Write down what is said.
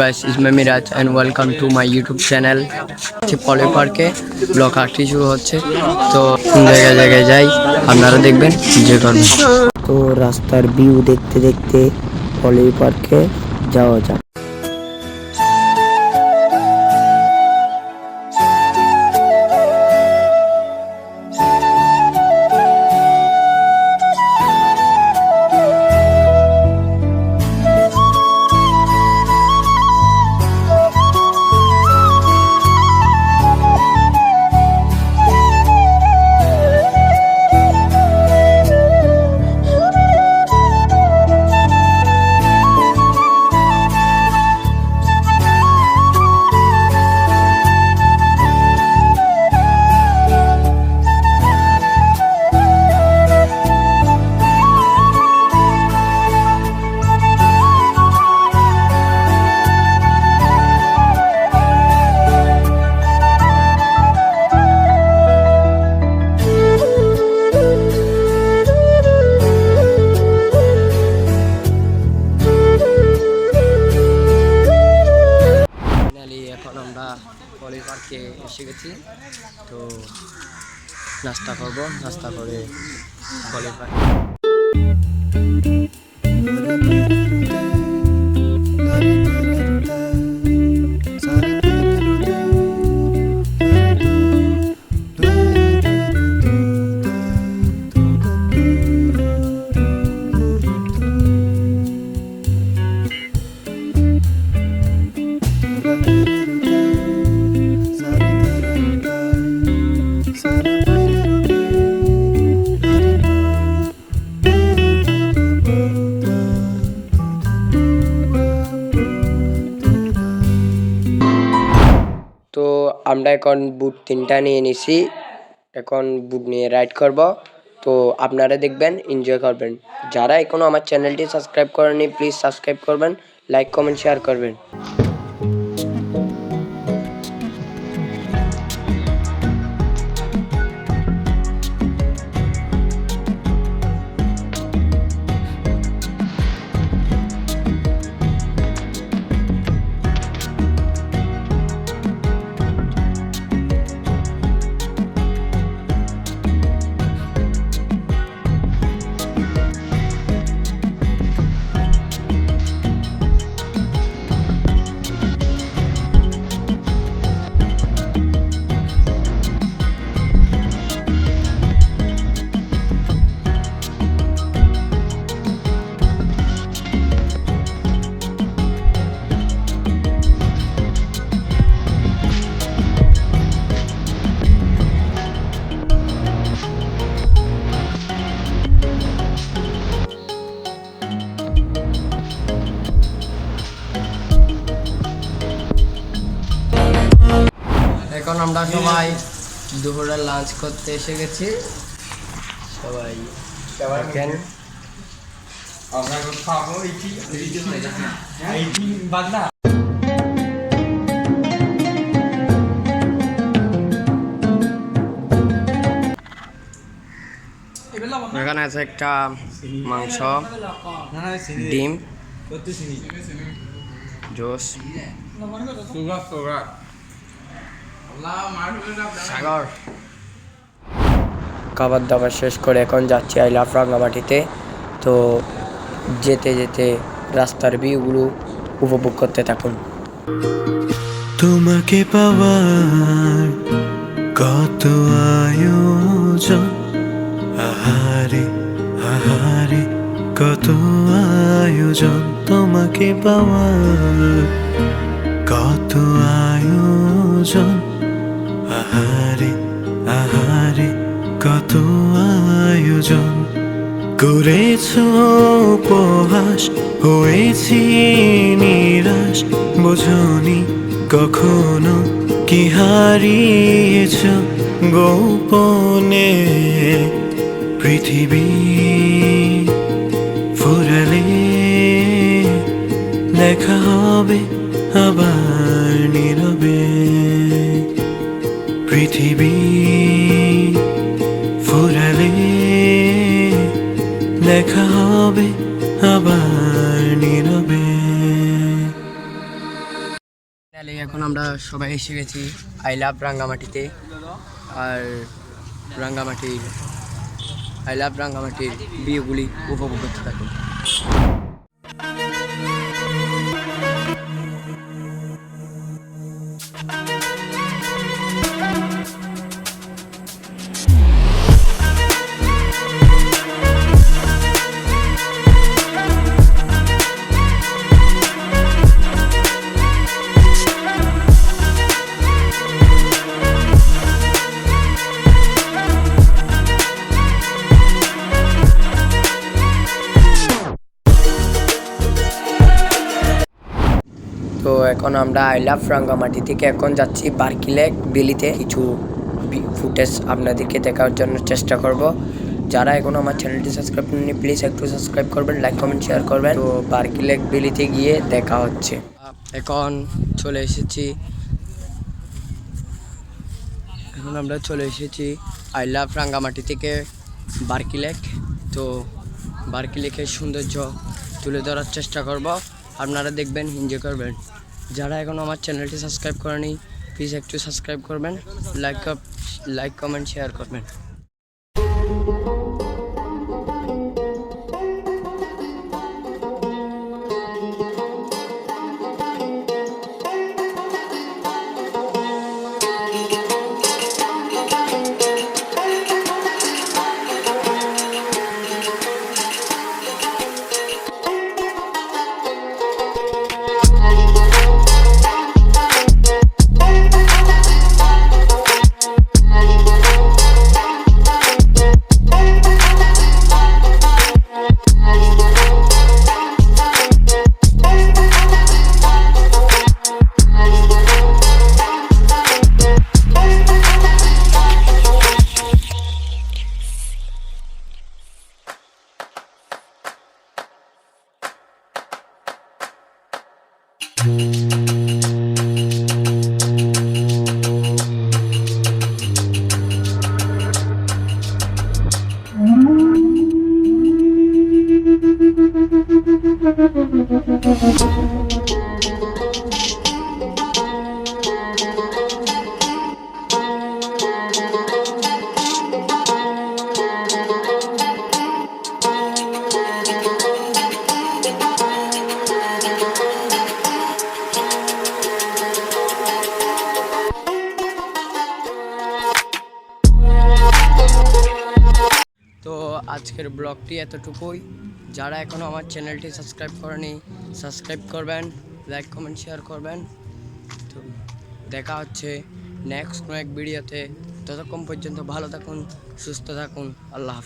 Guys is my Miraj and welcome to my YouTube channel পলে পার্কে block আর্টটি শুরু হচ্ছে। তো জায়গায় জায়গায় যাই, আপনারা দেখবেন যে কারণে তো রাস্তার ভিউ দেখতে দেখতে পলি পার্কে যাওয়া যাক। এসে গেছি। তো নাস্তা করব নাস্তা করে পলি আমরা এখন বুট তিনটা নিয়ে নিছি। এখন বুট নিয়ে রাইড করব। তো আপনারা দেখবেন এনজয় করবেন। যারা এখনও আমার চ্যানেলটি সাবস্ক্রাইব করেনি প্লিজ সাবস্ক্রাইব করবেন লাইক কমেন্ট শেয়ার করবেন। এখন আমরা সবাই দুপুরে লাঞ্চ করতে এসে গেছি। সবাই দেখেন। এখানে আছে একটা মাংস ডিম জোস। সাগর। খাবার দাবার শেষ করে এখন যাচ্ছি আই লাভ রাঙ্গামাটিতে তো যেতে যেতে রাস্তার ভিউগুলো উপভোগ করতে থাকুন। তোমাকে পাওয়ার কত আয়োজন? আহারে আহারে কত আয়োজন তোমাকে পাওয়ার কত আয়োজন? আহারে আহারে, কত আয়োজন। করেছ উপহাস, হয়েছি নিরাশ। বোঝনি কখনো কি হারিয়েছ গোপনে? পৃথিবী ফুরালে, দেখা হবে আবার। আবার এখন আমরা সবাই এসে গেছি I love রাঙ্গামাটিতে। R রাঙ্গামাটির I love রাঙ্গামাটির বিয়েগুলি উপভোগ করতে থাকুন। তো এখন আমরা আই লাভ রাঙ্গামাটি থেকে এখন যাচ্ছি বার্কিলে বেলিতে কিছু ফুটেজ আপনাদেরকে দেখার জন্য চেষ্টা করব। যারা এখন আমার চ্যানেলটি সাবস্ক্রাইব করেননি, প্লিজ একটু সাবস্ক্রাইব করবেন, লাইক, কমেন্ট, শেয়ার করবেন। তো বার্কিলেক বেলিতে গিয়ে দেখা হচ্ছে। এখন চলে এসেছি। এখন আমরা চলে এসেছি আই লাভ রাঙ্গামাটি থেকে বার্কি লেক। তো বার্কি লেকের সৌন্দর্য তুলে ধরার চেষ্টা করব। আপনারা দেখবেন এনজয় করবেন। যারা এখনও আমার চ্যানেলটি সাবস্ক্রাইব করেনি প্লিজ একটু সাবস্ক্রাইব করবেন লাইক লাইক কমেন্ট শেয়ার করবেন। আজকের ব্লগটি এতটুকুই। যারা এখনও আমার চ্যানেলটি সাবস্ক্রাইব করেনি, সাবস্ক্রাইব করবেন লাইক কমেন্ট শেয়ার করবেন। তো দেখা হচ্ছে নেক্সট কোনো এক ভিডিওতে ততক্ষণ পর্যন্ত ভালো থাকুন, সুস্থ থাকুন, আল্লাহ হাফিজ।